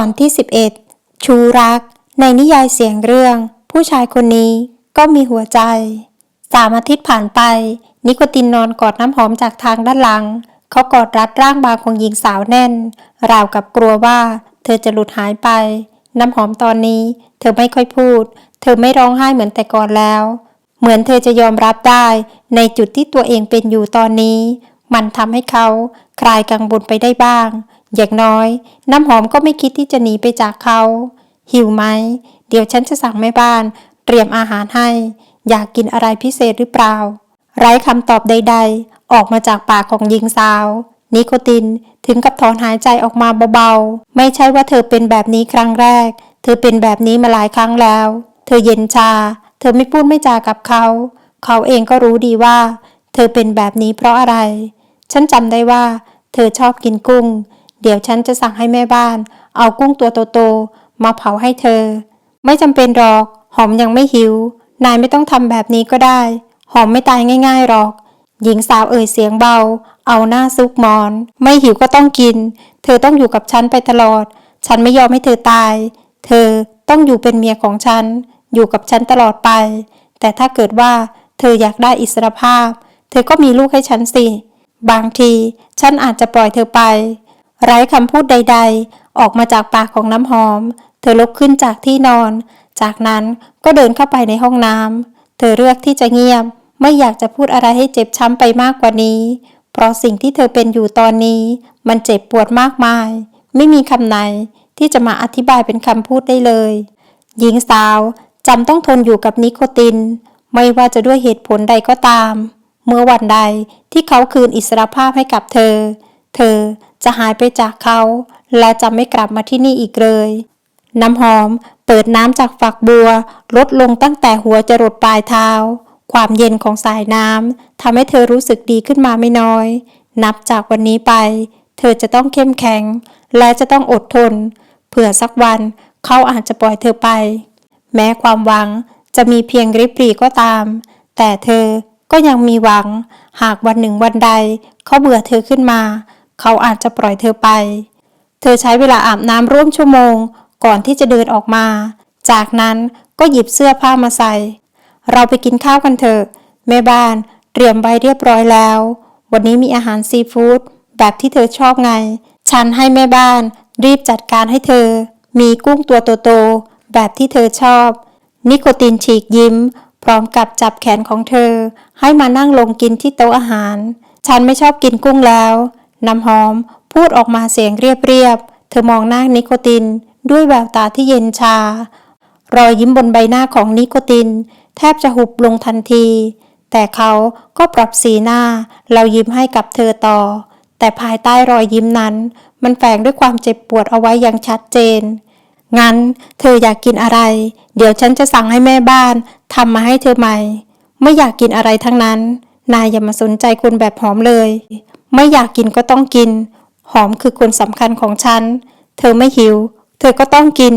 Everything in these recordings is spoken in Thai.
อนที่ 11 ชูรัก ในนิยายเสียงเรื่อง ผู้ชายคนนี้ก็มีหัวใจ สามอาทิตย์ผ่านไป นิโคตินนอนกอดน้ำหอมจากทางด้านหลัง เขากอดรัดร่างบางของหญิงสาวแน่น ราวกับกลัวว่า เธอจะหลุดหายไป น้ำหอมตอนนี้ เธอไม่ค่อยพูด เธอไม่ร้องไห้เหมือนแต่ก่อนแล้ว เหมือนเธอจะยอมรับได้ ในจุดที่ตัวเองเป็นอยู่ตอนนี้ มันทำให้เขาคลายกังวลไปได้บ้าง อย่างน้อย น้ำหอมก็ไม่คิดที่จะหนีไปจากเขา หิวไหม เดี๋ยวฉันจะสั่งแม่บ้าน เตรียมอาหารให้ อยากกินอะไรพิเศษหรือเปล่า ไร้คำตอบใด ๆ ออกมาจากปากของหญิงสาว นิโคตินถึงกับถอนหายใจออกมาเบาๆ ไม่ใช่ว่าเธอเป็นแบบนี้ครั้งแรก เธอเป็นแบบนี้มาหลายครั้งแล้ว เธอเย็นชา เธอไม่พูดไม่จากับเขา เขาเองก็รู้ดีว่า เธอเป็นแบบนี้เพราะอะไร ฉันจำได้ว่า เธอชอบกินกุ้ง เดี๋ยวฉันจะสั่งให้แม่บ้าน เอากุ้งตัวโตๆมาเผาให้เธอ ไม่จำเป็นหรอก หอมยังไม่หิว นายไม่ต้องทำแบบนี้ก็ได้ หอมไม่ตายง่ายๆหรอก หญิงสาวเอ่ยเสียงเบา เอาหน้าซุกมอน ไม่หิวก็ต้องกิน เธอต้องอยู่กับฉันไปตลอด ฉันไม่ยอมให้เธอตาย เธอต้องอยู่เป็นเมียของฉัน อยู่กับฉันตลอดไป แต่ถ้าเกิดว่าเธออยากได้อิสรภาพ เธอก็มีลูกให้ฉันสิ บางที ฉันอาจจะปล่อยเธอไป ไร้คำพูดใด ๆ ออกมาจากปากของน้ำหอม เธอลุกขึ้นจากที่นอน จากนั้นก็เดินเข้าไปในห้องน้ำ เธอเลือกที่จะเงียบ ไม่อยากจะพูดอะไรให้เจ็บช้ำไปมากกว่านี้ เพราะสิ่งที่เธอเป็นอยู่ตอนนี้ มันเจ็บปวดมากมาย ไม่มีคำไหนที่จะมาอธิบายเป็นคำพูดได้เลย หญิงสาวจำต้องทนอยู่กับนิโคติน ไม่ว่าจะด้วยเหตุผลใดก็ตาม เมื่อวันใดที่เขาคืนอิสรภาพให้กับเธอ เธอ จะหายไปจากเขา และจะไม่กลับมาที่นี่อีกเลย น้ำหอมเปิดน้ำจากฝักบัว ลดลงตั้งแต่หัวจรดปลายเท้า ความเย็นของสายน้ำทำให้เธอรู้สึกดีขึ้นมาไม่น้อย นับจากวันนี้ไป เธอจะต้องเข้มแข็ง และจะต้องอดทน เผื่อสักวันเขาอาจจะปล่อยเธอไป แม้ความหวังจะมีเพียงริบหรี่ก็ตาม แต่เธอก็ยังมีหวัง หากวันหนึ่งวันใดเขาเบื่อเธอขึ้นมา เขาอาจจะปล่อยเธอไป เธอใช้เวลาอาบน้ำร่วมชั่วโมง ก่อนที่จะเดินออกมา จากนั้นก็หยิบเสื้อผ้ามาใส่ เราไปกินข้าวกันเถอะ แม่บ้านเตรียมไว้เรียบร้อยแล้ว วันนี้มีอาหารซีฟู้ดแบบที่เธอชอบไง ฉันให้แม่บ้านรีบจัดการให้เธอ มีกุ้งตัวโตๆแบบที่เธอชอบ นิโคตินฉีกยิ้ม พร้อมกับจับแขนของเธอ ให้มานั่งลงกินที่โต๊ะอาหาร ฉันไม่ชอบกินกุ้งแล้ว น้ำหอมพูดออกมาเสียงเรียบๆ เธอมองหน้านิโคตินด้วยแววตาที่เย็นชา รอยยิ้มบนใบหน้าของนิโคติน แทบจะหุบลงทันที แต่เขาก็ปรับสีหน้าแล้วยิ้มให้กับเธอต่อ แต่ภายใต้รอยยิ้มนั้น มันแฝงด้วยความเจ็บปวดเอาไว้อย่างชัดเจน งั้นเธออยากกินอะไร เดี๋ยวฉันจะสั่งให้แม่บ้านทำมาให้เธอใหม่ ไม่อยากกินอะไรทั้งนั้น นายอย่ามาสนใจคนแบบหอมเลย ไม่อยากกินก็ต้องกิน หอมคือคนสำคัญของฉัน เธอไม่หิว เธอก็ต้องกิน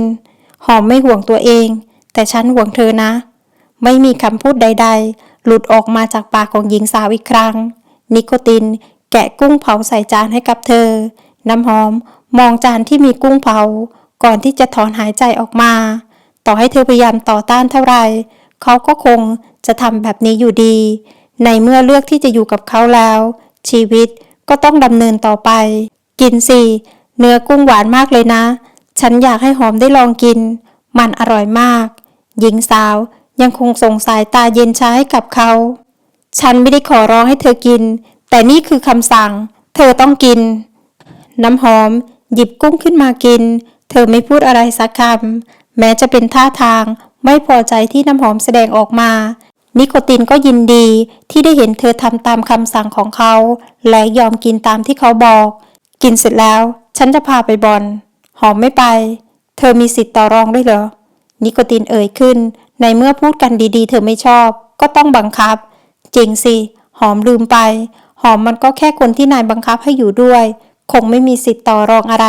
หอมไม่ห่วงตัวเอง แต่ฉันห่วงเธอนะ ไม่มีคำพูดใด ๆ หลุดออกมาจากปากของหญิงสาวอีกครั้ง นิโคติน แกะกุ้งเผาใส่จานให้กับเธอ น้ำหอมมองจานที่มีกุ้งเผา ก่อนที่จะถอนหายใจออกมา ต่อให้เธอพยายามต่อต้านเท่าไหร่เขาก็คงจะทำแบบนี้อยู่ดี ในเมื่อเลือกที่จะอยู่กับเขาแล้ว ชีวิตก็ต้องดำเนินต่อไป กินสิเนื้อกุ้งหวานมากเลยนะ ฉันอยากให้หอมได้ลองกิน มันอร่อยมาก หญิงสาวยังคงส่งสายตาเย็นช้าให้กับเขา ฉันไม่ได้ขอร้องให้เธอกิน แต่นี่คือคำสั่ง เธอต้องกิน น้ำหอม หยิบกุ้งขึ้นมากิน เธอไม่พูดอะไรสักคำแม้จะเป็นท่าทางไม่พอใจที่น้ำหอมแสดงออกมา นิโคตินก็ยินดีที่ได้เห็นเธอทำตามคำสั่งของเขา และยอมกินตามที่เขาบอก กินเสร็จแล้ว ฉันจะพาไปบอลหอมไม่ไป เธอมีสิทธิ์ต่อรองด้วยเหรอ นิโคตินเอ่ยขึ้น ในเมื่อพูดกันดีๆ เธอไม่ชอบ ก็ต้องบังคับ จริงสิ หอมลืมไป หอมมันก็แค่คนที่นายบังคับให้อยู่ด้วย คงไม่มีสิทธิ์ต่อรองอะไร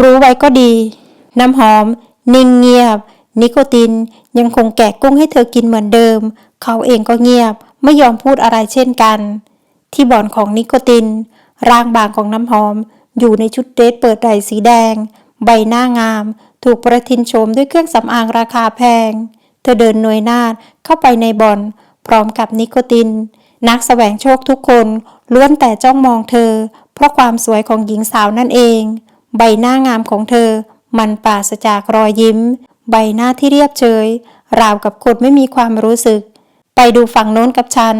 รู้ไว้ก็ดี น้ำหอม นิ่งเงียบ นิโคตินยังคงแกะกุ้งให้เธอกินเหมือนเดิม เขาเองก็เงียบไม่ยอมพูดอะไรเช่นกัน ที่บ่อนของนิโคติน ร่างบางของน้ำหอม อยู่ในชุดเดรสเปิดไหล่สีแดง ใบหน้างาม ถูกประทินโฉมด้วยเครื่องสำอางราคาแพง เธอเดินหน่วยนาดเข้าไปในบ่อน พร้อมกับนิโคติน นักแสวงโชคทุกคนล้วนแต่จ้องมองเธอ เพราะความสวยของหญิงสาวนั่นเอง ใบหน้างามของเธอ มันปราศจากรอยยิ้ม ใบหน้าที่เรียบเฉยราวกับคนไม่มีความรู้สึก ไปดูฝั่งโน้นกับฉัน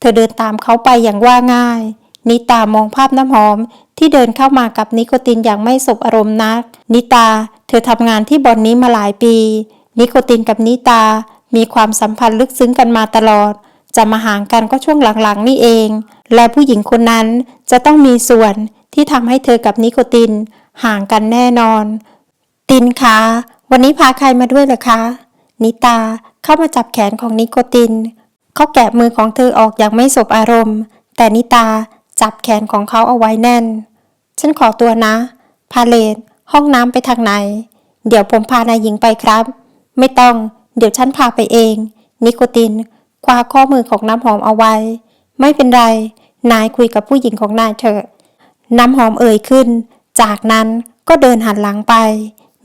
เธอเดินตามเขาไปอย่างว่าง่าย นิตามองภาพน้ำหอมที่เดินเข้ามากับนิโคตินอย่างไม่สบอารมณ์นัก นิตา เธอทำงานที่บ่อนนี้มาหลายปี นิโคตินกับนิตา มีความสัมพันธ์ลึกซึ้งกันมาตลอด จะมาห่างกันก็ช่วงหลังๆนี่เอง และผู้หญิงคนนั้นจะต้องมีส่วนที่ทำให้เธอกับนิโคติน ห่างกันแน่นอน ตินคะ วันนี้พาใครมาด้วยเหรอคะ นิตา เข้ามาจับแขนของนิโคติน เขาแกะมือของเธอออกอย่างไม่สบอารมณ์ แต่นิตาจับแขนของเขาเอาไว้แน่น ฉันขอตัวนะ พาเลทห้องน้ำไปทางไหน เดี๋ยวผมพานายหญิงไปครับ ไม่ต้อง เดี๋ยวฉันพาไปเอง นิโคติน คว้าข้อมือของน้ำหอมเอาไว้ ไม่เป็นไร นายคุยกับผู้หญิงของนายเถอะ น้ำหอมเอ่ยขึ้น จากนั้นก็เดินหันหลังไป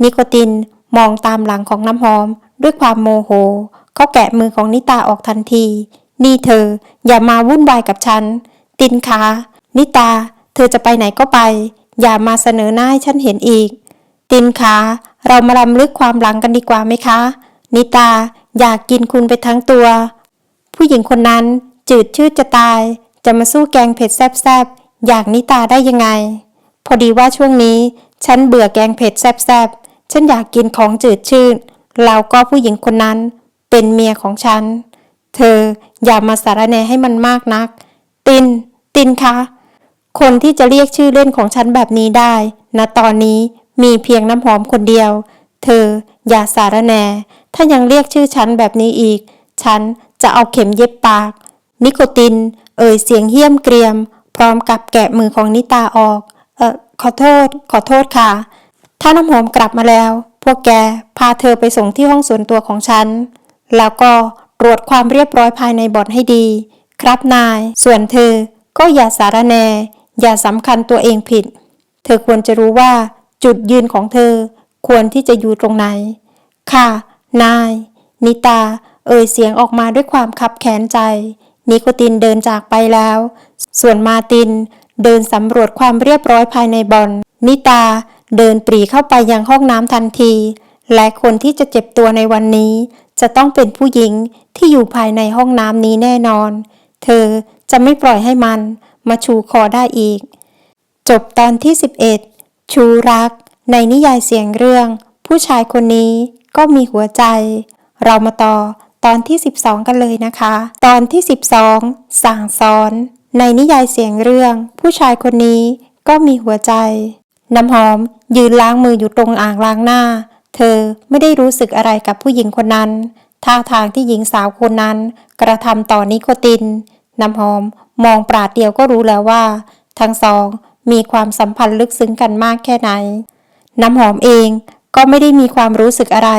นิโคตินมองตามหลังของน้ำหอม ด้วยความโมโห เขาแกะมือของนิตาออกทันที นี่เธอ อย่ามาวุ่นวายกับฉัน ตินคะนิตา เธอจะไปไหนก็ไป อย่ามาเสนอหน้าให้ฉันเห็นอีก ตินคะเรามาลำลึกความหลังกันดีกว่าไหมคะ นิตาอยากกินคุณไปทั้งตัว ผู้หญิงคนนั้นจืดชืดจะตาย จะมาสู้แกงเผ็ดแซ่บๆอย่างนิตาได้ยังไง พอดีว่าช่วงนี้ ฉันเบื่อแกงเผ็ดแซ่บๆฉันอยากกินของจืดชืด แล้วก็ผู้หญิงคนนั้นเป็นเมียของฉัน เธออย่ามาสารแนให้มันมากนัก ติน ตินคะ คนที่จะเรียกชื่อเล่นของฉันแบบนี้ได้ณตอนนี้มีเพียงน้ำหอมคนเดียว เธออย่าสารแน ถ้ายังเรียกชื่อฉันแบบนี้อีก ฉันจะเอาเข็มเย็บปาก นิโคติน เอ่ยเสียงเหี้ยมเกรียม พร้อมกับแกะมือของนิตาออก เออขอโทษ ขอโทษค่ะ ถ้าน้ำหอมกลับมาแล้ว วกแกพาเธอไปส่งที่ห้องส่วนตัวของฉัน แล้วก็ตรวจความเรียบร้อยภายในบ่อนให้ดี ครับนาย ส่วนเธอก็อย่าสารแน อย่าสำคัญตัวเองผิด เธอควรจะรู้ว่าจุดยืนของเธอควรที่จะอยู่ตรงไหน ค่ะ นาย นิตา เอ่ยเสียงออกมาด้วยความคับแค้นใจ นิโคตินเดินจากไปแล้ว ส่วนมาตินเดินสำรวจความเรียบร้อยภายในบอนนิตา เดินปรีเข้าไปยังห้องน้ำทันที และคนที่จะเจ็บตัวในวันนี้ จะต้องเป็นผู้หญิงที่อยู่ภายในห้องน้ำนี้แน่นอน เธอจะไม่ปล่อยให้มันมาชูคอได้อีก จบตอนที่ 11 ชูรัก ในนิยายเสียงเรื่อง ผู้ชายคนนี้ก็มีหัวใจ เรามาต่อตอนที่ 12 กันเลยนะคะ ตอนที่ 12 สั่งสอน ในนิยายเสียงเรื่อง ผู้ชายคนนี้ก็มีหัวใจ น้ำหอมยืนล้างมืออยู่ตรงอ่างล้างหน้า เธอไม่ได้รู้สึกอะไรกับผู้หญิงคนนั้น ท่าทางที่หญิงสาวคนนั้น กระทำต่อนิโคติน น้ำหอมมองปราดเดียวก็รู้แล้วว่า ทั้งสองมีความสัมพันธ์ลึกซึ้งกันมากแค่ไหน น้ำหอมเองก็ไม่ได้มีความรู้สึกอะไร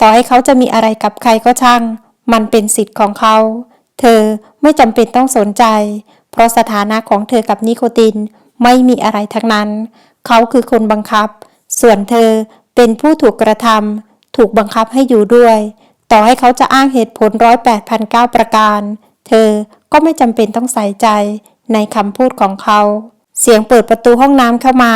ต่อให้เขาจะมีอะไรกับใครก็ช่าง มันเป็นสิทธิ์ของเขา เธอไม่จำเป็นต้องสนใจ เพราะสถานะของเธอกับนิโคตินไม่มีอะไรทั้งนั้น เขาคือคนบังคับ ส่วนเธอเป็นผู้ถูกกระทำถูกบังคับให้อยู่ด้วย ต่อให้เขาจะอ้างเหตุผลร้อยแปดพันเก้าประการ เธอก็ไม่จำเป็นต้องใส่ใจในคำพูดของเขา เสียงเปิดประตูห้องน้ำเข้ามา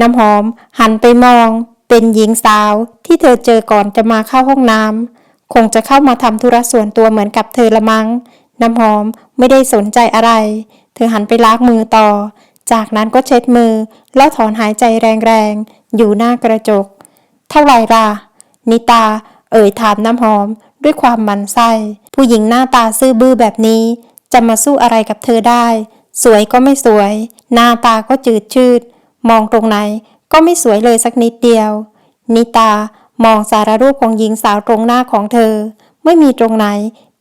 น้ำหอมหันไปมอง เป็นหญิงสาวที่เธอเจอก่อนจะมาเข้าห้องน้ำคงจะเข้ามาทำธุระส่วนตัวเหมือนกับเธอละมัง้งน้ำหอมไม่ได้สนใจอะไร เธอหันไปล้างมือต่อ จากนั้นก็เช็ดมือ แล้วถอนหายใจแรงๆ อยู่หน้ากระจก เท่าไหร่ล่ะ นิตา เอ่ยถามน้ำหอมด้วยความมันไส้ ผู้หญิงหน้าตาซื่อบื้อแบบนี้ จะมาสู้อะไรกับเธอได้ สวยก็ไม่สวย หน้าตาก็จืดชืด มองตรงไหนก็ไม่สวยเลยสักนิดเดียว นิตามองสารรูปของหญิงสาวตรงหน้าของเธอ ไม่มีตรงไหน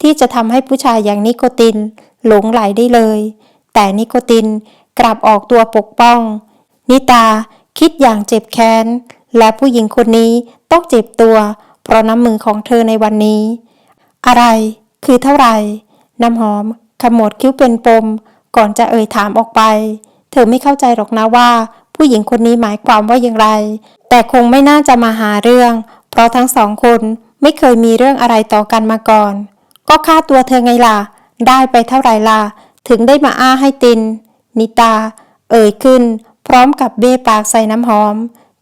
ที่จะทำให้ผู้ชายอย่างนิโคติน หลงไหลได้เลย แต่นิโคติน กลับออกตัวปกป้อง นิตาคิดอย่างเจ็บแค้น และผู้หญิงคนนี้ต้องเจ็บตัว เพราะน้ำมือของเธอในวันนี้ อะไร คือเท่าไหร่ น้ำหอมขมวดคิ้วเป็นปม ก่อนจะเอ่ยถามออกไป เธอไม่เข้าใจหรอกนะว่า ผู้หญิงคนนี้หมายความว่าอย่างไร แต่คงไม่น่าจะมาหาเรื่อง เพราะทั้งสองคนไม่เคยมีเรื่องอะไรต่อกันมาก่อน ก็ค่าตัวเธอไงล่ะ ได้ไปเท่าไหร่ล่ะ ถึงได้มาอ้าให้ติน นิตา เอ่ยขึ้น พร้อมกับเบ้ปากใส่น้ำหอม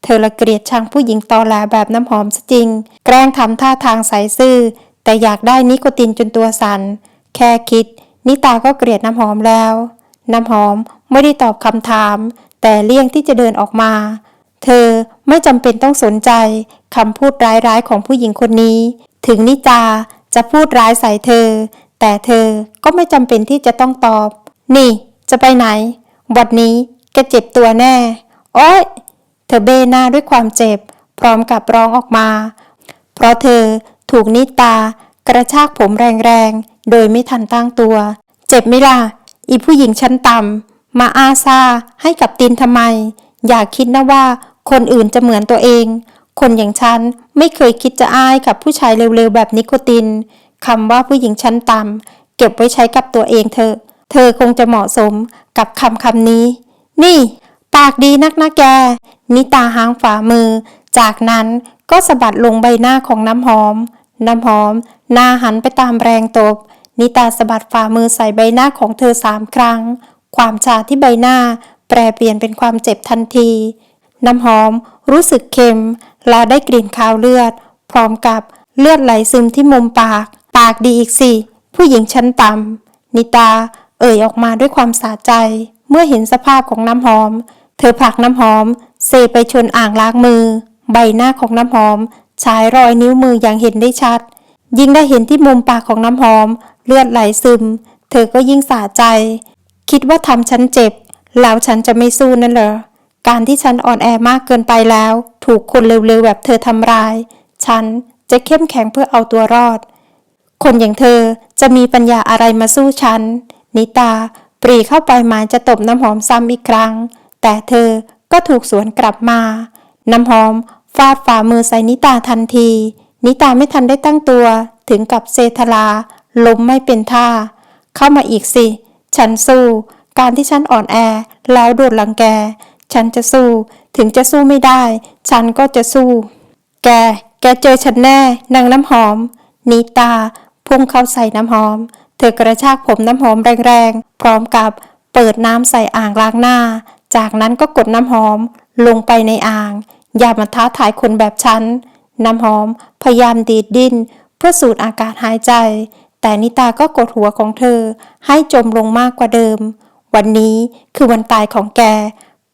เธอละเกลียดชังผู้หญิงตอแหลแบบน้ำหอมซะจริง แกล้งทำท่าทางใสซื่อ แต่อยากได้นิโคตินจนตัวสัน่น แค่คิด นิตาก็เกลียดน้ำหอมแล้ว น้ำหอมไม่ได้ตอบคำถาม แต่เลี่ยงที่จะเดินออกมา เธอไม่จำเป็นต้องสนใจคำพูดร้ายๆของผู้หญิงคนนี้ ถึงนิตาจะพูดร้ายใส่เธอ แต่เธอก็ไม่จำเป็นที่จะต้องตอบ นี่ จะไปไหน วันนี้แกเจ็บตัวแน่ โอ๊ย เธอเบหน้าด้วยความเจ็บ พร้อมกับร้องออกมา เพราะเธอถูกนิตากระชากผมแรงๆ โดยไม่ทันตั้งตัว เจ็บไหมล่ะ อีผู้หญิงชั้นต่ำ มาอาซาให้กับตินทำไม อย่าคิดนะว่าคนอื่นจะเหมือนตัวเอง คนอย่างฉันไม่เคยคิดจะอ้ายกับผู้ชายเร็วๆ แบบนิโคตินคำว่าผู้หญิงชั้นต่ำเก็บไว้ใช้กับตัวเองเถอะ เธอคงจะเหมาะสมกับคำคำนี้ นี่ ปากดีนักนะแก นิตาหางฝ่ามือ จากนั้นก็สะบัดลงใบหน้าของน้ำหอม น้ำหอม หน้าหันไปตามแรงตบ นิตาสะบัดฝ่ามือใส่ใบหน้าของเธอสามครั้ง ความชาที่ใบหน้า แปรเปลี่ยนเป็นความเจ็บทันที น้ำหอมรู้สึกเค็ม และได้กลิ่นคาวเลือด พร้อมกับเลือดไหลซึมที่มุมปาก ปากดีอีกสิ ผู้หญิงชั้นต่ำนิตา เอ่ยออกมาด้วยความสะใจ เมื่อเห็นสภาพของน้ำหอม เธอผลักน้ำหอม เซไปชนอ่างล้างมือ ใบหน้าของน้ำหอมฉายรอยนิ้วมืออย่างเห็นได้ชัด ยิ่งได้เห็นที่มุมปากของน้ำหอม เลือดไหลซึม เธอก็ยิ่งสะใจ คิดว่าทำฉันเจ็บ แล้วฉันจะไม่สู้นั่นเหรอการที่ฉันอ่อนแอมากเกินไปแล้ว ถูกคนเร็วๆแบบเธอทำร้าย ฉันจะเข้มแข็งเพื่อเอาตัวรอด คนอย่างเธอจะมีปัญญาอะไรมาสู้ฉัน นิตา ปรีเข้าไปหมายจะตบน้ำหอมซ้ำอีกครั้ง แต่เธอก็ถูกสวนกลับมา น้ำหอมฟาดฝ่ามือใส่นิตาทันที นิตาไม่ทันได้ตั้งตัว ถึงกับเซทลาล้มไม่เป็นท่า เข้ามาอีกสิ ฉันสู้ การที่ฉันอ่อนแอ แล้วโดนลังแก ฉันจะสู้ ถึงจะสู้ไม่ได้ ฉันก็จะสู้ แก แกเจอฉันแน่ นางน้ำหอม นิตาพุ่งเข้าใส่น้ำหอม เธอกระชากผมน้ำหอมแรงๆ พร้อมกับเปิดน้ำใส่อ่างล้างหน้า จากนั้นก็กดน้ำหอมลงไปในอ่าง อย่ามาท้าทายคนแบบฉัน น้ำหอมพยายามดีดดิ้น เพื่อสูดอากาศหายใจ แต่นิตาก็กดหัวของเธอ ให้จมลงมากกว่าเดิม วันนี้คือวันตายของแก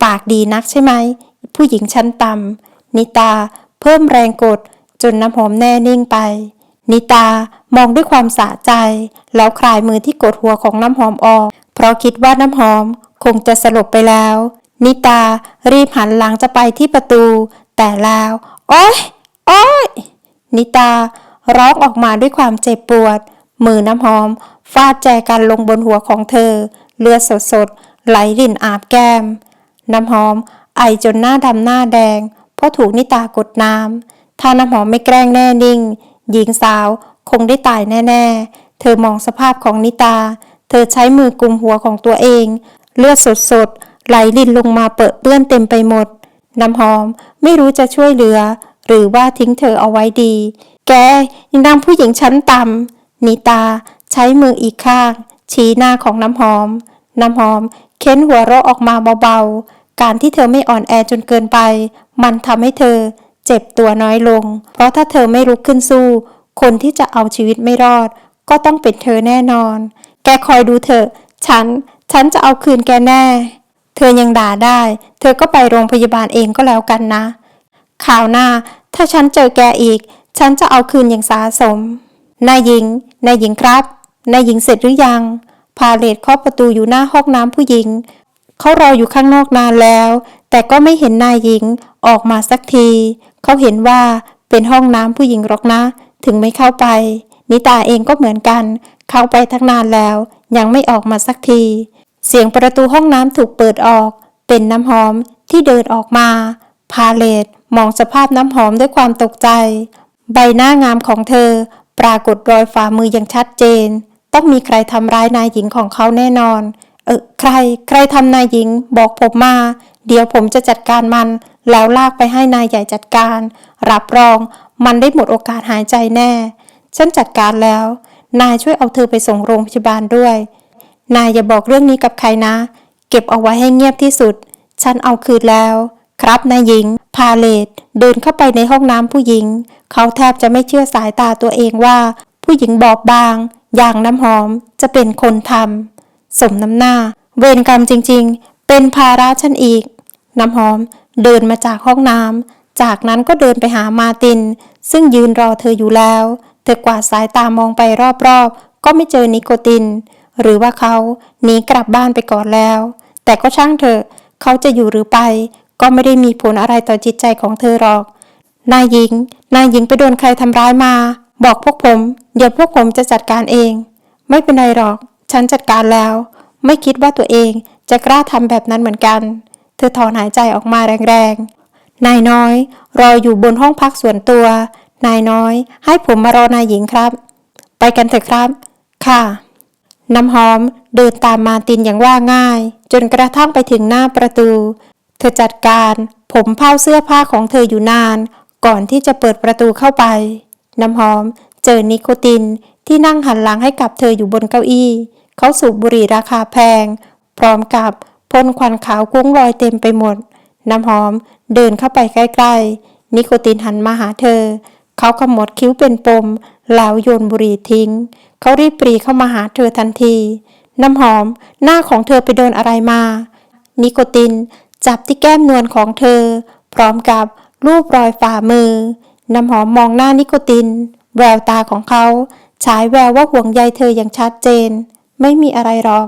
ปากดีนักใช่ไหม ผู้หญิงชั้นต่ำนิตาเพิ่มแรงกดจนน้ำหอมแน่นิ่งไป นิตามองด้วยความสะใจ แล้วคลายมือที่กดหัวของน้ำหอมออก เพราะคิดว่าน้ำหอมคงจะสลบไปแล้ว นิตารีบหันหลังจะไปที่ประตู แต่แล้วโอ๊ยโอ๊ยนิตาร้องออกมาด้วยความเจ็บปวด มือน้ำหอม ฟาดแจกันลงบนหัวของเธอ เลือดสดๆ ไหลรินอาบแก้ม น้ำหอม ไอจนหน้าดำหน้าแดง เพราะถูกนิตากดน้ำถ้าน้ำหอมไม่แกล้งแน่นิ่ง หญิงสาวคงได้ตายแน่ ๆ เธอมองสภาพของนิตา เธอใช้มือกุมหัวของตัวเอง เลือดสดๆ ไหลรินลงมาเปอะเปื้อนเต็มไปหมด น้ำหอมไม่รู้จะช่วยเหลือ หรือว่าทิ้งเธอเอาไว้ดี แกนางผู้หญิงชั้นต่ำนิตาใช้มืออีกข้าง ชี้หน้าของน้ำหอม น้ำหอมเค้นหัวเราะออกมาเบาๆ การที่เธอไม่อ่อนแอจนเกินไป มันทำให้เธอ เจ็บตัวน้อยลง เพราะถ้าเธอไม่ลุกขึ้นสู้ คนที่จะเอาชีวิตไม่รอด ก็ต้องเป็นเธอแน่นอน แกคอยดูเถอะ ฉัน ฉันจะเอาคืนแกแน่ เธอยังด่าได้ เธอก็ไปโรงพยาบาลเองก็แล้วกันนะข่าวหน้า ถ้าฉันเจอแกอีก ฉันจะเอาคืนอย่างสาสม นายหญิง นายหญิงครับ นายหญิงเสร็จหรือยัง พาเลตเคาะประตูอยู่หน้าห้องน้ำผู้หญิง เขารออยู่ข้างนอกนานแล้ว แต่ก็ไม่เห็นนายหญิงออกมาสักที เขาเห็นว่าเป็นห้องน้ำผู้หญิงหรอกนะ ถึงไม่เข้าไป นิตาเองก็เหมือนกัน เข้าไปทั้งนานแล้ว ยังไม่ออกมาสักที เสียงประตูห้องน้ำถูกเปิดออก เป็นน้ำหอมที่เดินออกมา พาเลตมองสภาพน้ำหอมด้วยความตกใจ ใบหน้างามของเธอ ปรากฏรอยฝ่ามืออย่างชัดเจน ต้องมีใครทำร้ายนายหญิงของเขาแน่นอน เออใคร ใครทำนายหญิง บอกผมมา เดี๋ยวผมจะจัดการมัน แล้วลากไปให้นายใหญ่จัดการ รับรองมันได้หมดโอกาสหายใจแน่ ฉันจัดการแล้ว นายช่วยเอาเธอไปส่งโรงพยาบาลด้วย นายอย่าบอกเรื่องนี้กับใครนะ เก็บเอาไว้ให้เงียบที่สุด ฉันเอาคืนแล้ว ครับนายหญิง พาเลตเดินเข้าไปในห้องน้ำผู้หญิง เขาแทบจะไม่เชื่อสายตาตัวเองว่า ผู้หญิงบอบบาง อย่างน้ำหอมจะเป็นคนทำสมน้ำหน้า เวรกรรมจริง ๆ เป็นภาระฉันอีก น้ำหอม เดินมาจากห้องน้ำจากนั้นก็เดินไปหามาร์ติน ซึ่งยืนรอเธออยู่แล้ว เธอกวาดสายตามองไปรอบๆ ก็ไม่เจอนิโคติน หรือว่าเขาหนีกลับบ้านไปก่อนแล้ว แต่ก็ช่างเถอะ เขาจะอยู่หรือไป ก็ไม่ได้มีผลอะไรต่อจิตใจของเธอหรอก นายหญิง นายหญิงไปโดนใครทำร้ายมา บอกพวกผม เดี๋ยวพวกผมจะจัดการเอง ไม่เป็นไรหรอก ฉันจัดการแล้ว ไม่คิดว่าตัวเองจะกล้าทำแบบนั้นเหมือนกัน ธอถอนหายใจออกมาแรงๆ นายน้อย รออยู่บนห้องพักส่วนตัว นายน้อย ให้ผมมารอนายหญิงครับ ไปกันเถอะครับ ค่ะ น้ำหอมเดินตามมาตินอย่างว่าง่าย จนกระทั่งไปถึงหน้าประตู เธอจัดการผมเผาเสื้อผ้าของเธออยู่นาน ก่อนที่จะเปิดประตูเข้าไป น้ำหอมเจอนิโคตินที่นั่งหันหลังให้กับเธออยู่บนเก้าอี้ เขาสูบบุหรี่ราคาแพง พร้อมกับ พ่นควันขาวกุ้งลอยเต็มไปหมด น้ำหอมเดินเข้าไปใกล้ๆ นิโคตินหันมาหาเธอ เขาขมวดคิ้วเป็นปมแล้วโยนบุหรี่ทิ้ง เขารีบปรีเข้ามาหาเธอทันที น้ำหอมหน้าของเธอไปโดนอะไรมา นิโคตินจับที่แก้มนวลของเธอ พร้อมกับรูปรอยฝ่ามือ น้ำหอมมองหน้านิโคติน แววตาของเขาฉายแววว่าห่วงใยเธออย่างชัดเจน ไม่มีอะไรหรอก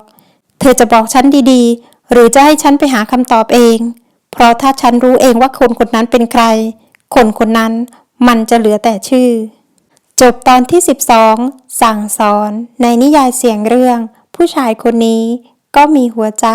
เธอจะบอกฉันดีๆ หรือจะให้ฉันไปหาคำตอบเอง เพราะถ้าฉันรู้เองว่าคนคนนั้นเป็นใคร คนคนนั้นมันจะเหลือแต่ชื่อ จบตอนที่ 12 สั่งสอนในนิยายเสียงเรื่อง ผู้ชายคนนี้ก็มีหัวใจ